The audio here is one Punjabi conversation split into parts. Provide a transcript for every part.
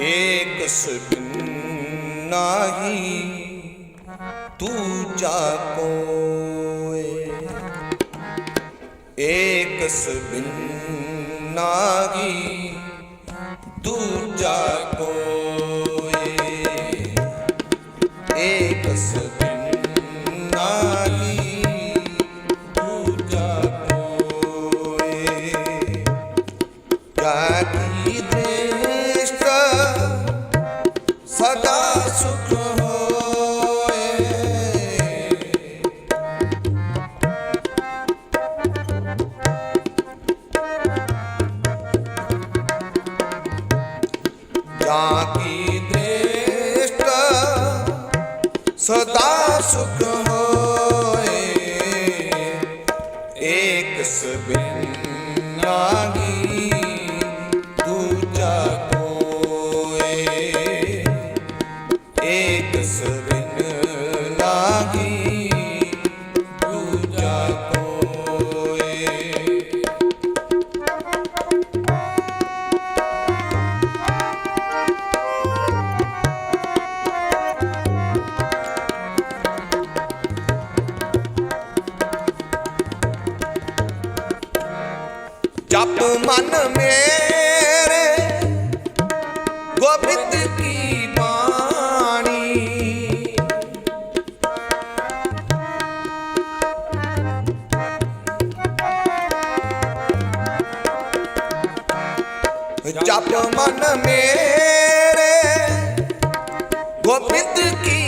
ਏਕ ਸਗਨ ਨਾਹੀ ਦੂਜਾ ਕੋਏ ਏਕ ਸਗਨ ਨਾਹੀ ਦੂਜਾ ਕੋਏ ਏਕ ਸਗਨ ਸਦਾ ਸੁਖ ਮਨ ਮੇਰੇ। ਗੋਬਿੰਦ ਕੀ ਬਾਣੀ। ਜਪ ਮਨ ਮੇਰੇ। ਗੋਬਿੰਦ ਕੀ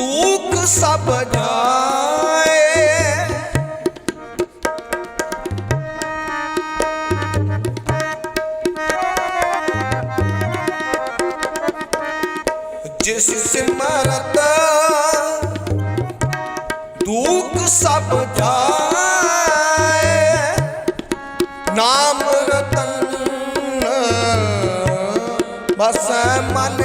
ਦੁਖ ਸਭ ਜਾਏ। ਜਿਸ ਸਿਮਰਤ ਦੁਖ ਸਭ ਜਾਏ। ਨਾਮ ਰਤਨ ਬਸ ਮਨ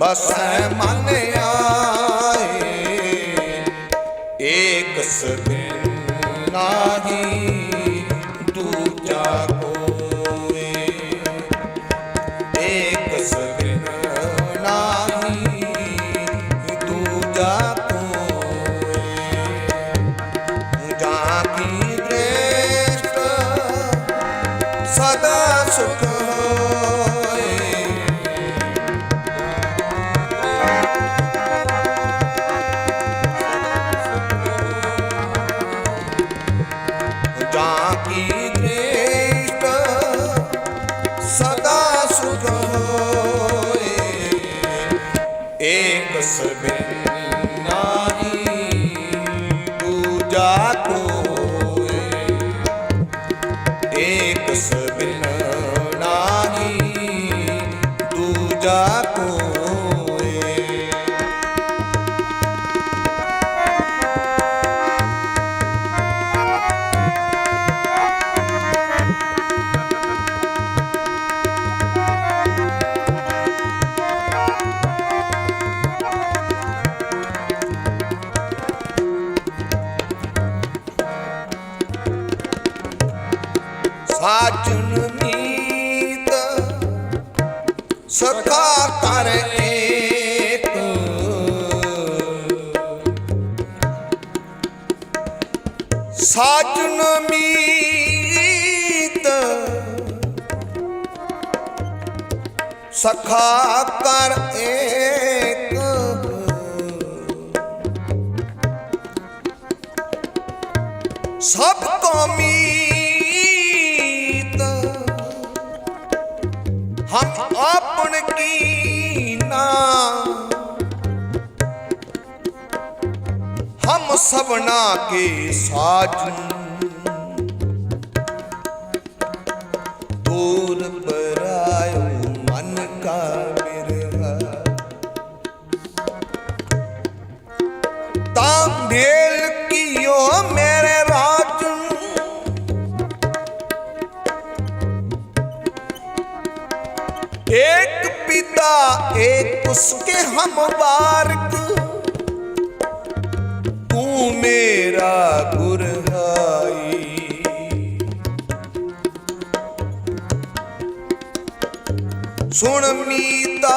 ਬਸ ਮਨ ਆਏ ਏਕ ਸਬਿਨ ਨਾਹੀ। ਸਬਿਨ ਨਾਹੀ ਸਖਾ ਕਰ ਏਕ। ਸਾਜਨ ਮੀਤ। ਸਖਾ ਕਰ ਏਕ। ਸਭ ਕੋ ਮੀਤ ਸਭਨਾ ਕੇ ਸਾਜੂ। ਦੂਰ ਪਰਾਇਓ ਮਨ ਕਾ ਮਿਰਹਾ ਤਾਂ ਢੇਲ ਕੀਓ ਮੇਰੇ ਰਾਜੂ। ਇੱਕ ਪਿਤਾ, ਇੱਕ ਉਸਕੇ ਹਮ ਬਾਰਕ। ਮੇਰਾ ਗੁਰ ਹਾਈ। ਸੁਣ ਮੀਤਾ,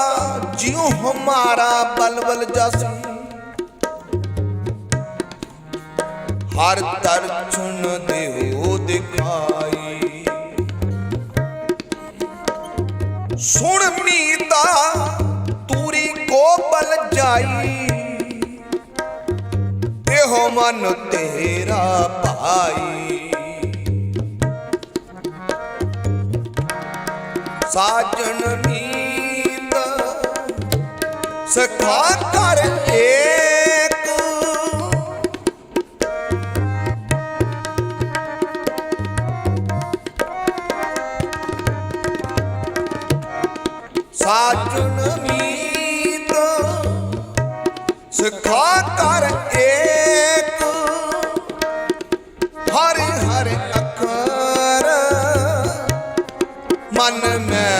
ਜਿਉ ਹਮਾਰਾ ਬਲਬਲ ਜਸ। ਹਰ ਤਰ ਚੁਣ ਦੇਵੋ ਦਿਖਾਈ। ਸੁਣ ਮੀਤਾ, ਤੂਰੀ ਕੋ ਬਲ ਜਾਈ। ਹੋ ਮਨ ਤੇਰਾ ਭਾਈ। ਸਾਜਣ ਮੀਤ ਸਖਾ ਕਰ ਏਕ। ਸਾਜਣ ਮੀਤ ਸਿਖਾ ਕਰ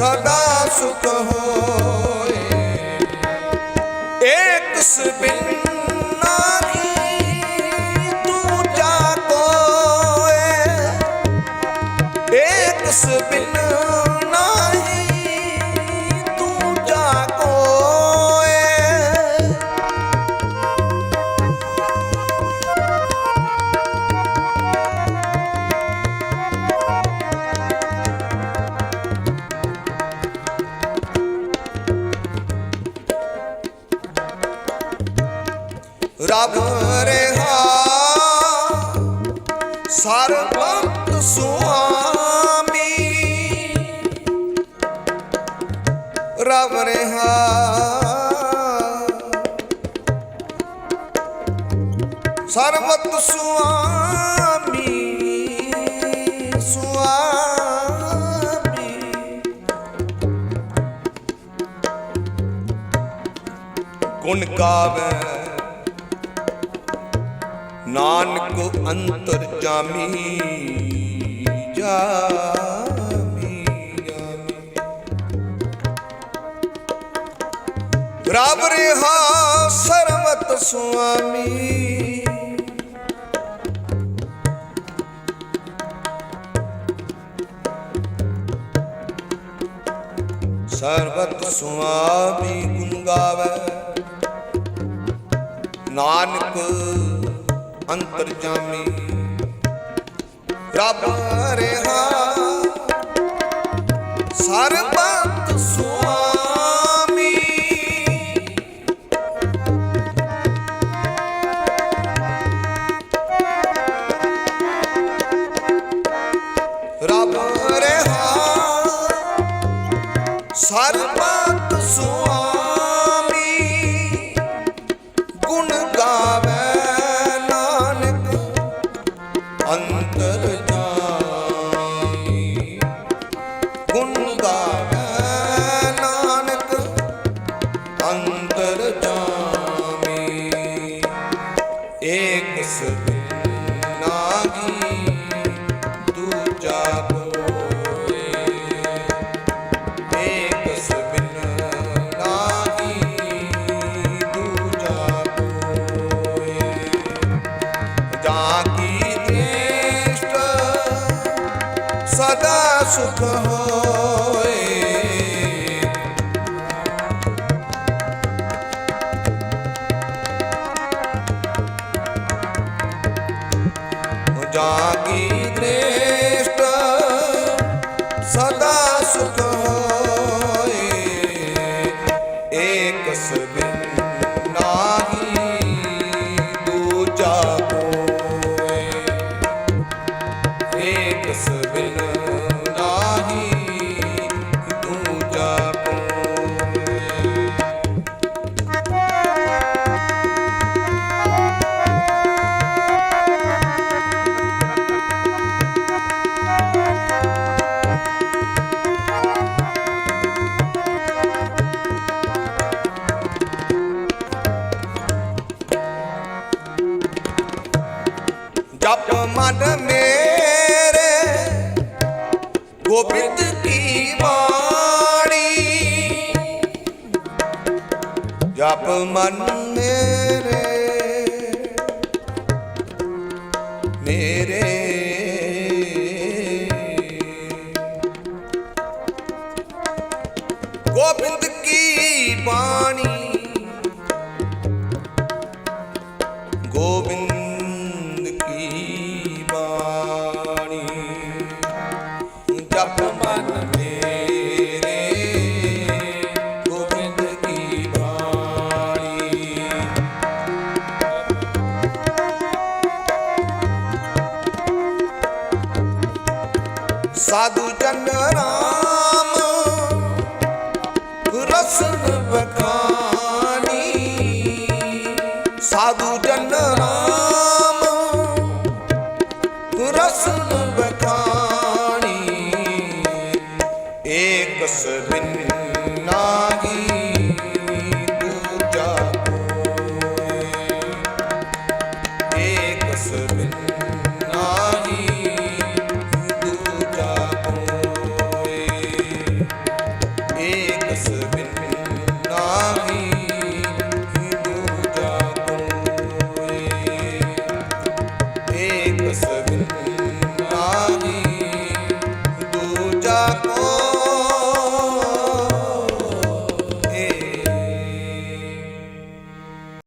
ਸਦਾ ਸੁਖ ਹੋਏ। ਏਕ ਸਬਿਨ ਨਾਹੀ ਸਰਬੰਤ ਸੁਆਮੀ। ਰਬ ਰਹਾ। ਸਰਬਤ ਸੁਆਮੀ ਸੁਆਮੀ। ਗੁਣ ਗਾਵੇ। ਨਾਨਕ ਅੰਤਰ ਜਾਮੀ ਜਾਮੀ ਰਬ ਰਹਾ ਸਰਵਤ ਸੁਆਮੀ। ਸਰਬਤ ਸੁਆਮੀ ਗੁਣ ਗਾਵੇ। ਨਾਨਕ ਅੰਤਰ ਜਾਮੀ। ਰੱਬ ਰਿਹਾ। ਸਰਬੰਤ ਸੁਆ সুখ ਜਪ ਮਨ ਮੇਰੇ ਗੋਬਿੰਦ ਕੀ ਬਾਣੀ। ਜਪ ਮਨ ਮੇਰੇ ਮੇਰੇ। ਗੋਬਿੰਦ ਕੀ ਬਾਣੀ? ਸਾਧੂ ਜਨ ਰਾਮ ਰਸਨ ਵਖਾਂ